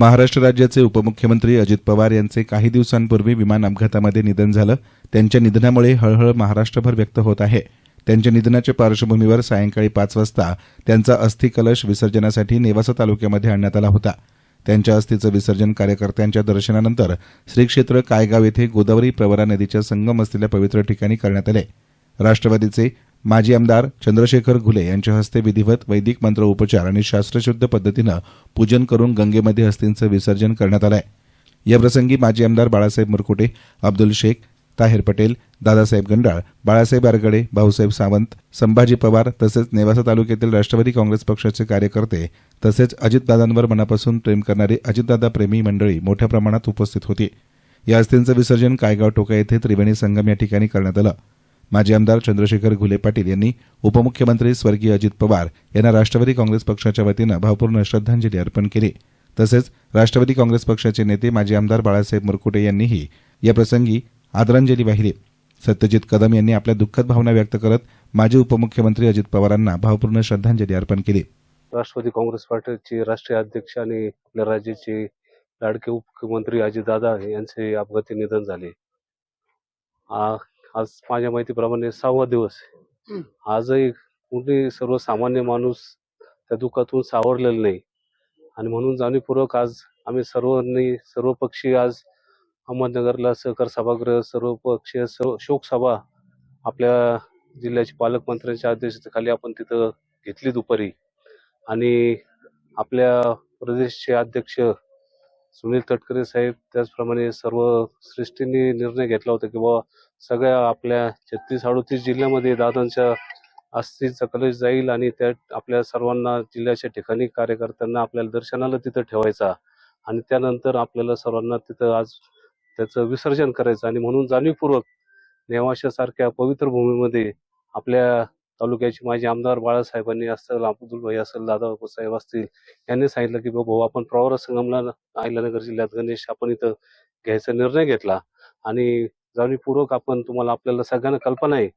महाराष्ट्र राज्याचे उपमुख्यमंत्री अजित पवार यांचे काही दिवसांपूर्वी विमान अपघातामध्ये निधन झालं. त्यांच्या निधनामुळे हळहळ महाराष्ट्रभर व्यक्त होत आहे. त्यांच्या निधनाच्या पार्श्वभूमीवर सायंकाळी पाच वाजता त्यांचा अस्थि कलश विसर्जनासाठी नेवासा तालुक्यामध्ये आणण्यात आला होता. त्यांच्या अस्थीचं विसर्जन कार्यकर्त्यांच्या दर्शनानंतर श्रीक्षेत्र कायगाव येथे गोदावरी प्रवरा नदीच्या संगम असलेल्या पवित्र ठिकाणी करण्यात आले. राष्ट्रवादीचे माजी आमदार चंद्रशेखर घुले यांच्या हस्ते विधिवत वैदिक मंत्र उपचार आणि शास्त्रशुद्ध पद्धतीनं पूजन करून गंगेमध्ये हस्तींचं विसर्जन करण्यात आलंय. याप्रसंगी माजी आमदार बाळासाहेब मुरकुटे अब्दुल शेख ताहेर पटेल दादासाहेब गंडाळ बाळासाहेब आरगडे भाऊसाहेब सावंत संभाजी पवार तसेच नेवासा तालुक्यातील राष्ट्रवादी काँग्रेस पक्षाचे कार्यकर्ते तसेच अजितदादांवर मनापासून प्रेम करणारी अजितदादा प्रेमी मंडळी मोठ्या प्रमाणात उपस्थित होती. या अस्थींचं विसर्जन कायगाव टोका येथे त्रिवेणी संगम या ठिकाणी करण्यात आलं. माजी आमदार चंद्रशेखर घुले पाटील यांनी उपमुख्यमंत्री स्वर्गीय अजित पवार यांना राष्ट्रवादी काँग्रेस पक्षाच्या वतीनं भावपूर्ण श्रद्धांजली अर्पण केली. तसेच राष्ट्रवादी काँग्रेस पक्षाचे नेते माजी आमदार बाळासाहेब मुरकुटे यांनीही या प्रसंगी आदरांजली वाहिली. सत्यजित कदम यांनी आपल्या दुःखद भावना व्यक्त करत माजी उपमुख्यमंत्री अजित पवारांना भावपूर्ण श्रद्धांजली अर्पण केली. राष्ट्रवादी काँग्रेस पार्टीचे राष्ट्रीय अध्यक्ष आणि आपल्या राज्याचे लाडके उपमुख्यमंत्री अजितदादा यांचे अपघाती निधन झाले. आ- आज माझ्या माहितीप्रमाणे सहावा दिवस आहे. आजही कुठे सर्वसामान्य माणूस त्या दुःखातून सावरलेला नाही. आणि म्हणून जाणीवपूर्वक आज आम्ही सर्वांनी सर्व पक्षी आज अहमदनगरला सहकार सभागृह सर्व पक्षीय सर्व शोकसभा आपल्या जिल्ह्याचे पालकमंत्र्यांच्या अध्यक्षतेखाली आपण तिथं घेतली दुपारी. आणि आपल्या प्रदेशचे अध्यक्ष सुनील तटकरे साहेब त्याचप्रमाणे सर्व सृष्टींनी निर्णय घेतला होता की बाबा सगळ्या आपल्या छत्तीस अडोतीस जिल्ह्यामध्ये दादांच्या अस्थीचा कलश जाईल आणि त्या आपल्या सर्वांना जिल्ह्याच्या ठिकाणी कार्यकर्त्यांना आपल्याला दर्शनाला तिथं ठेवायचा आणि त्यानंतर आपल्याला सर्वांना तिथं आज त्याचं विसर्जन करायचं. आणि म्हणून जाणीवपूर्वक नेवाशासारख्या पवित्र भूमीमध्ये आपल्या तालुक्याचे माजी आमदार बाळासाहेबांनी असेल अब्दुल भाई असेल दादा साहेब असतील यांनी सांगितलं की बाबा आपण प्रवार संगमला अहिल्यानगर जिल्ह्यात गणेश आपण इथं घ्यायचा निर्णय घेतला. आणि जाणीवपूर्वक आपण तुम्हाला आपल्याला सगळ्यांना कल्पना आहे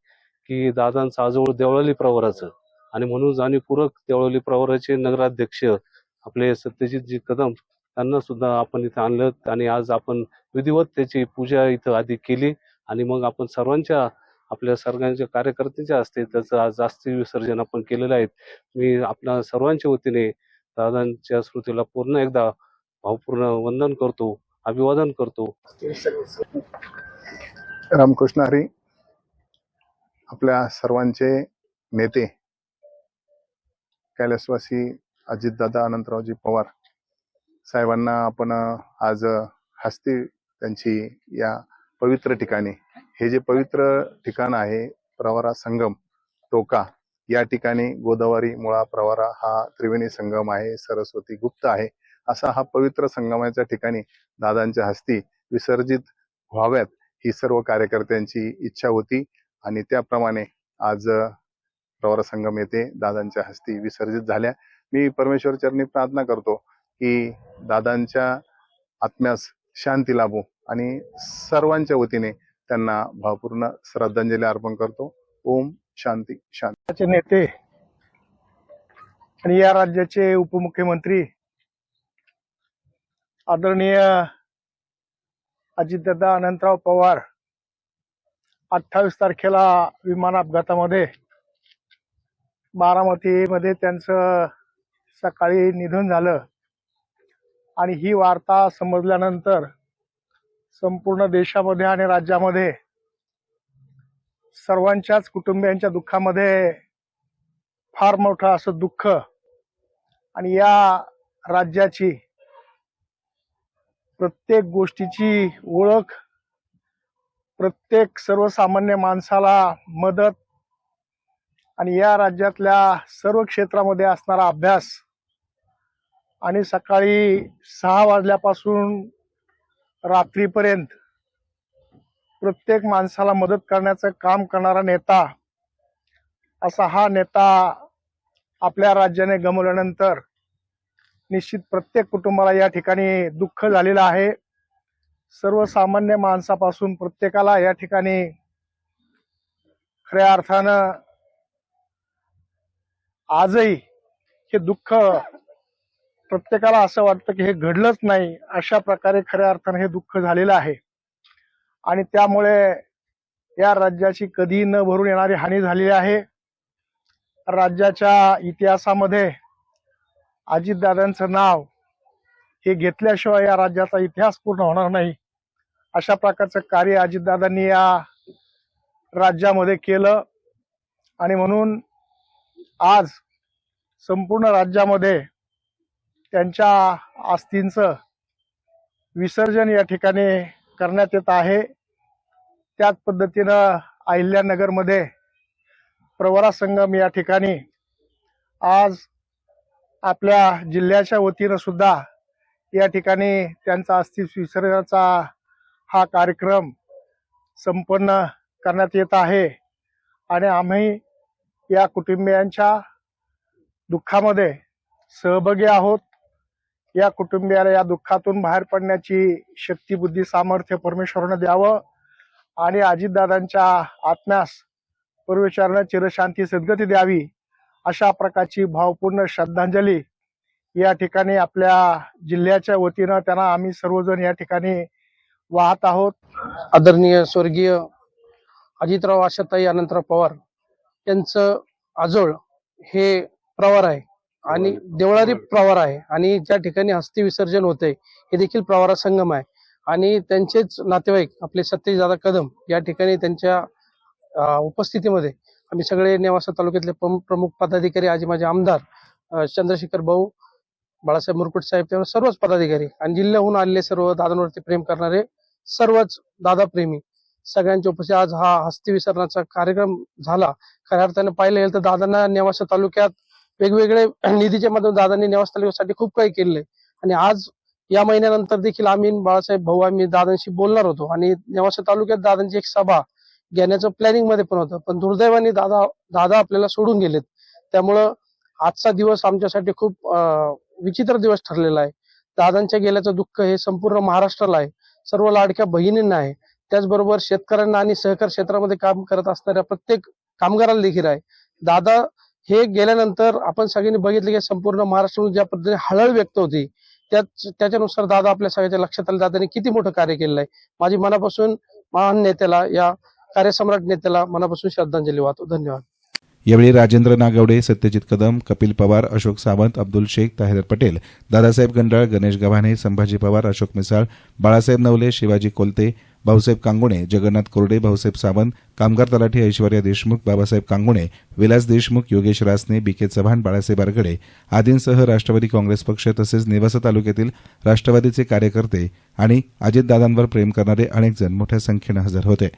की दादांचं आजवळ देवळाली प्रवराचं. आणि म्हणून जाणीवपूर्वक देवळाली प्रवराचे नगराध्यक्ष आपले सत्यजितजी कदम त्यांना सुद्धा आपण इथं आणलं. आणि आज आपण विधिवत त्याची पूजा इथं आधी केली. आणि मग आपण सर्वांच्या आपल्या सर्वांच्या कार्यकर्त्यांच्या असते त्याचं आज जास्ती विसर्जन आपण केलेलं आहे. मी आपल्या सर्वांच्या वतीने दादांच्या स्मृतीला पूर्ण एकदा भावपूर्ण वंदन करतो अभिवादन करतो. रामकृष्ण हरी आपल्या सर्वांचे नेते कैलासवासी अजितदादा अनंतरावजी पवार साहेबांना आपण आज हस्ती त्यांची या पवित्र ठिकाणी हे जे पवित्र ठिकाण आहे प्रवारा संगम टोका या ठिकाणी गोदावरी मुळा प्रवारा हा त्रिवेणी संगम आहे सरस्वती गुप्त आहे. असा हा पवित्र संगमाच्या ठिकाणी दादांच्या हस्ती विसर्जित व्हाव्यात ही सर्व कार्यकर्त्यांची इच्छा होती आणि त्याप्रमाणे आज प्रवारा संगम येथे दादांच्या हस्ती विसर्जित झाल्या. मी परमेश्वर चरणी प्रार्थना करतो की दादांच्या आत्म्यास शांती लाभो आणि सर्वांच्या वतीने त्यांना भावपूर्ण श्रद्धांजली अर्पण करतो. ओम शांती शांती. नेते आणि या राज्याचे उपमुख्यमंत्री आदरणीय अजितदादा अनंतराव पवार अठ्ठावीस तारखेला विमान अपघातामध्ये बारामतीमध्ये त्यांचं सकाळी निधन झालं. आणि ही वार्ता समजल्यानंतर संपूर्ण देशामध्ये आणि राज्यामध्ये सर्वांच्याच कुटुंबियांच्या दुःखामध्ये फार मोठं असं दुःख आणि या राज्याची प्रत्येक गोष्टीची ओळख प्रत्येक सर्वसामान्य माणसाला मदत आणि या राज्यातल्या सर्व क्षेत्रामध्ये असणारा अभ्यास आणि सकाळी सहा वाजल्यापासून रात्रीपर्यंत प्रत्येक माणसाला मदत करण्याचं काम करणारा नेता असा हा नेता आपल्या राज्याने गमवल्यानंतर निश्चित प्रत्येक कुटुंबाला या ठिकाणी दुःख झालेलं आहे. सर्वसामान्य माणसापासून प्रत्येकाला या ठिकाणी खऱ्या अर्थानं आजही हे दुःख प्रत्येकाला असं वाटतं की हे घडलंच नाही अशा प्रकारे खऱ्या अर्थाने हे दुःख झालेलं आहे. आणि त्यामुळे या राज्याची कधी न भरून येणारी हानी झालेली आहे. राज्याच्या इतिहासामध्ये अजितदादांचं नाव हे घेतल्याशिवाय या राज्याचा इतिहास पूर्ण होणार नाही. अशा प्रकारचं कार्य अजितदादांनी या राज्यामध्ये केलं. आणि म्हणून आज संपूर्ण राज्यामध्ये त्यांच्या अस्थींचं विसर्जन या ठिकाणी करण्यात येत आहे. त्याच पद्धतीनं अहिल्यानगरमध्ये प्रवरा संगम या ठिकाणी आज आपल्या जिल्ह्याच्या वतीनं सुद्धा या ठिकाणी त्यांचा अस्थि विसर्जनाचा हा कार्यक्रम संपन्न करण्यात येत आहे. आणि आम्ही या कुटुंबियांच्या दुःखामध्ये सहभागी आहोत. या कुटुंबियाला या दुःखातून बाहेर पडण्याची शक्ती बुद्धी सामर्थ्य परमेश्वरानं द्यावं आणि अजितदादांच्या आत्म्यास पूर्वचारानं चिरशांती सद्गती द्यावी अशा प्रकारची भावपूर्ण श्रद्धांजली या ठिकाणी आपल्या जिल्ह्याच्या वतीनं त्यांना आम्ही सर्वजण या ठिकाणी वाहत आहोत. आदरणीय स्वर्गीय अजितराव आशाताई अनंतराव पवार यांचं आजोळ हे प्रवार आहे. आणि देवळारी प्रवार आहे. आणि ज्या ठिकाणी हस्ती विसर्जन होते हे देखील प्रवारा संगम आहे. आणि त्यांचेच नातेवाईक आपले सत्यजितदादा कदम या ठिकाणी त्यांच्या उपस्थितीमध्ये आम्ही सगळे नेवासा तालुक्यातले प्रम- प्रमुख पदाधिकारी आज माझे आमदार चंद्रशेखर भाऊ बाळासाहेब मुरकुट साहेब तेव्हा सर्वच पदाधिकारी आणि जिल्ह्याहून आलेले सर्व दादांवरती प्रेम करणारे सर्वच दादा प्रेमी. सगळ्यांच्या उपस्थित. आज हा हस्ती विसर्जनाचा कार्यक्रम झाला. खऱ्या अर्थाने पाहिलं गेलं तर दादांना नेवासा तालुक्यात वेगवेगळे निधीच्या माध्यमातून दादांनी नेवासा खूप काही केलेलं आहे. आणि आज या महिन्यानंतर देखील आम्ही बाळासाहेब भाऊ आम्ही दादांशी बोलणार होतो. आणि नेवासा तालुक्यात दादांची एक सभा घेण्याचं प्लॅनिंगमध्ये पण होतं. पण दुर्दैवाने दादा दादा आपल्याला सोडून गेलेत. त्यामुळं आजचा दिवस आमच्यासाठी खूप विचित्र दिवस ठरलेला आहे. दादांच्या गेल्याचं दुःख हे संपूर्ण महाराष्ट्राला आहे. सर्व लाडक्या बहिणींना आहे. त्याचबरोबर शेतकऱ्यांना आणि सहकार क्षेत्रामध्ये काम करत असणाऱ्या प्रत्येक कामगाराला देखील आहे. दादा हे गेल्यानंतर आपण सगळ्यांनी बघितलं की संपूर्ण महाराष्ट्रामध्ये ज्या पद्धतीने हळहळ व्यक्त होती त्याच त्याच्यानुसार दादा आपल्या सगळ्याच्या लक्षात आलं दादाने किती मोठं कार्य केलेलं आहे. माझी मनापासून महान नेत्याला या कार्यसम्राट नेत्याला मनापासून श्रद्धांजली वाहतो. धन्यवाद. यावेळी राजेंद्र नागवडे सत्यजित कदम कपिल पवार अशोक सावंत अब्दुल शेख ताहिर पटेल दादासाहेब गंडाळ गणेश गव्हाणे संभाजी पवार अशोक मिसाळ बाळासाहेब नवले शिवाजी कोलते भाऊसाहेब कांगुणे जगन्नाथ कोरडे भाऊसाहेब सावंत कामगार तलाठी ऐश्वर्या देशमुख बाबासाहेब कांगुणे विलास देशमुख योगेश रासने बीके चव्हाण बाळासाहेब आरगडे आदींसह राष्ट्रवादी काँग्रेस पक्ष तसेच नेवासा तालुक्यातील राष्ट्रवादीचे कार्यकर्ते आणि अजितदादांवर प्रेम करणारे अनेक जण मोठ्या संख्येनं हजर होते.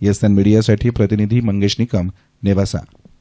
येसन मीडियासाठी प्रतिनिधी मंगेश निकम नेवासा.